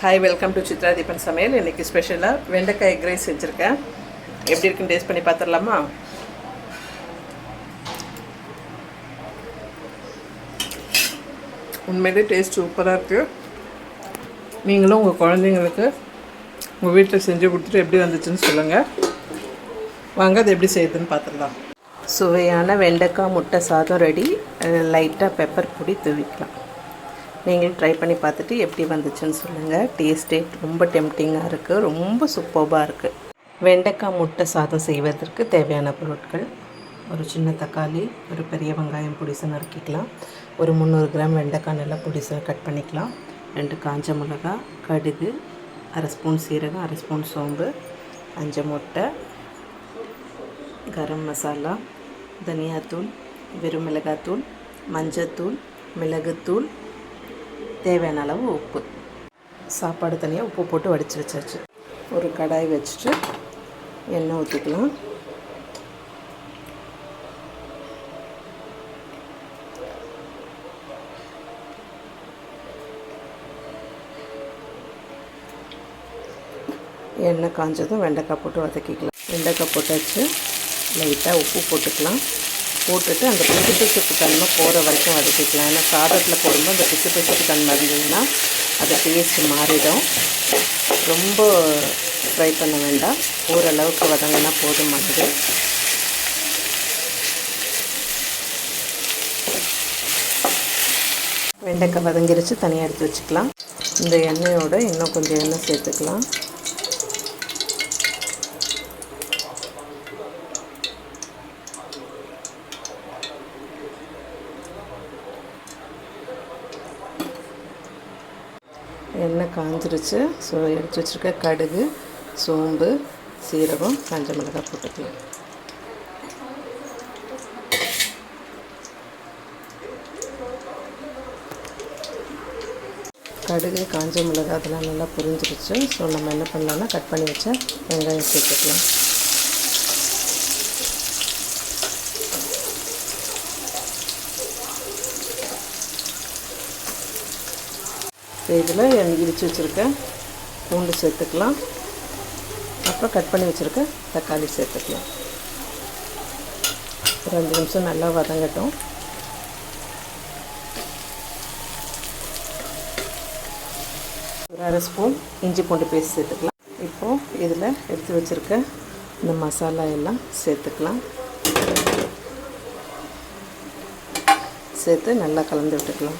Hi welcome to Chitra Deepan சமையல் இன்றைக்கி ஸ்பெஷலாக வெண்டைக்காய் எக் ரைஸ் செஞ்சுருக்கேன் எப்படி இருக்குன்னு டேஸ்ட் பண்ணி பார்த்துடலாமா? உண்மையிலே டேஸ்ட் சூப்பராக இருக்குது நீங்களும் உங்கள் குழந்தைங்களுக்கு உங்கள் வீட்டில் செஞ்சு கொடுத்துட்டு எப்படி வந்துச்சுன்னு சொல்லுங்கள் வாங்க அது எப்படி செய்யுதுன்னு பார்த்துடலாம். சுவையான வெண்டைக்காய் முட்டை சாதம் ரெடி லைட்டாக பெப்பர் பொடி தூவிக்கலாம். நீங்களும் ட்ரை பண்ணி பார்த்துட்டு எப்படி வந்துச்சுன்னு சொல்லுங்கள் டேஸ்ட்டே ரொம்ப டெம்டிங்காக இருக்குது ரொம்ப சூப்பர்பாக இருக்குது வெண்டைக்காய் முட்டை சாதம் செய்வதற்கு தேவையான பொருட்கள். ஒரு சின்ன தக்காளி ஒரு பெரிய வெங்காயம் பொடிசை நறுக்கிக்கலாம். ஒரு முந்நூறு கிராம் வெண்டைக்காய் நல்லா பொடிசை கட் பண்ணிக்கலாம். ரெண்டு காஞ்ச மிளகா கடுகு அரை ஸ்பூன் சீரகம் அரை ஸ்பூன் சோம்பு அஞ்சு முட்டை கரம் மசாலா தனியாத்தூள் வெறும் மிளகாத்தூள் மஞ்சத்தூள் மிளகுத்தூள் தேவையான அளவு உப்பு. சாப்பாடு தனியாக உப்பு போட்டு வடித்து வச்சாச்சு. ஒரு கடாய் வச்சுட்டு எண்ணெய் ஊற்றிக்கலாம் எண்ணெய் காஞ்சதும் வெண்டைக்காய் போட்டு வதக்கிக்கலாம். வெண்டைக்காய் போட்டாச்சு. லைட்டாக உப்பு போட்டுக்கலாம். போட்டுட்டு அந்த பிசு பிசுப்பு தன்மை போகிற வரைக்கும் வதக்கிக்கலாம். ஏன்னா சாதத்தில் போடும்போது அந்த பிசு பிசுப்பு தன்மை இருந்ததுன்னா அது டேஸ்ட் மாறிடும். ரொம்ப ஃப்ரை பண்ண வேண்டாம். ஓரளவுக்கு வதங்கினா போதுமானது வெண்டைக்காய் வதங்கிருச்சு தனியாக எடுத்து வச்சுக்கலாம். இந்த எண்ணெயோடு இன்னும் கொஞ்சம் எண்ணெய் சேர்த்துக்கலாம். எண்ணெய் காஞ்சிருச்சு. ஸோ எடுத்து வச்சுருக்க கடுகு சோம்பு சீரகம் காஞ்ச மிளகாய் போட்டுக்கலாம். கடுகு காஞ்ச மிளகாய் அதெல்லாம் நல்லா புரிஞ்சிருச்சு. ஸோ நம்ம என்ன பண்ணலாம்னா கட் பண்ணி வச்ச வெங்காயம் சேர்த்துக்கலாம். இதில் இடித்து வச்சுருக்க பூண்டு சேர்த்துக்கலாம். அப்புறம் கட் பண்ணி வச்சுருக்க தக்காளி சேர்த்துக்கலாம். ஒரு அஞ்சு நிமிஷம் நல்லா வதங்கட்டும். ஒரு அரை ஸ்பூன் இஞ்சி பூண்டு பேஸ்ட் சேர்த்துக்கலாம். இப்போது இதில் எடுத்து வச்சுருக்க இந்த மசாலா எல்லாம் சேர்த்துக்கலாம். சேர்த்து நல்லா கலந்து விட்டுக்கலாம்.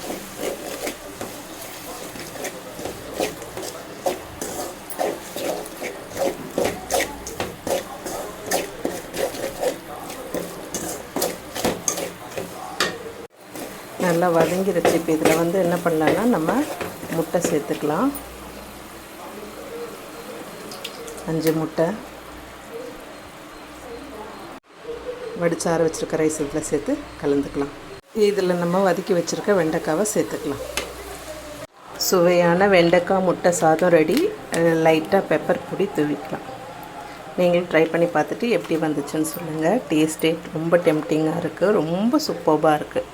நல்லா வதங்கிருச்சு. இப்போ இதில் வந்து என்ன பண்ணலான்னா நம்ம முட்டை சேர்த்துக்கலாம். அஞ்சு முட்டை. வடிச்சார வச்சுருக்க ரைஸ் இதில் சேர்த்து கலந்துக்கலாம். இதில் நம்ம வதக்கி வச்சுருக்க வெண்டைக்காவை சேர்த்துக்கலாம். சுவையான வெண்டைக்காய் முட்டை சாதம் ரெடி லைட்டாக பெப்பர் பொடி தூவிக்கலாம். நீங்கள் ட்ரை பண்ணி பார்த்துட்டு எப்படி வந்துச்சுன்னு சொல்லுங்கள் டேஸ்ட்டே ரொம்ப டெம்டிங்காக இருக்குது ரொம்ப சூப்பர்பாக இருக்குது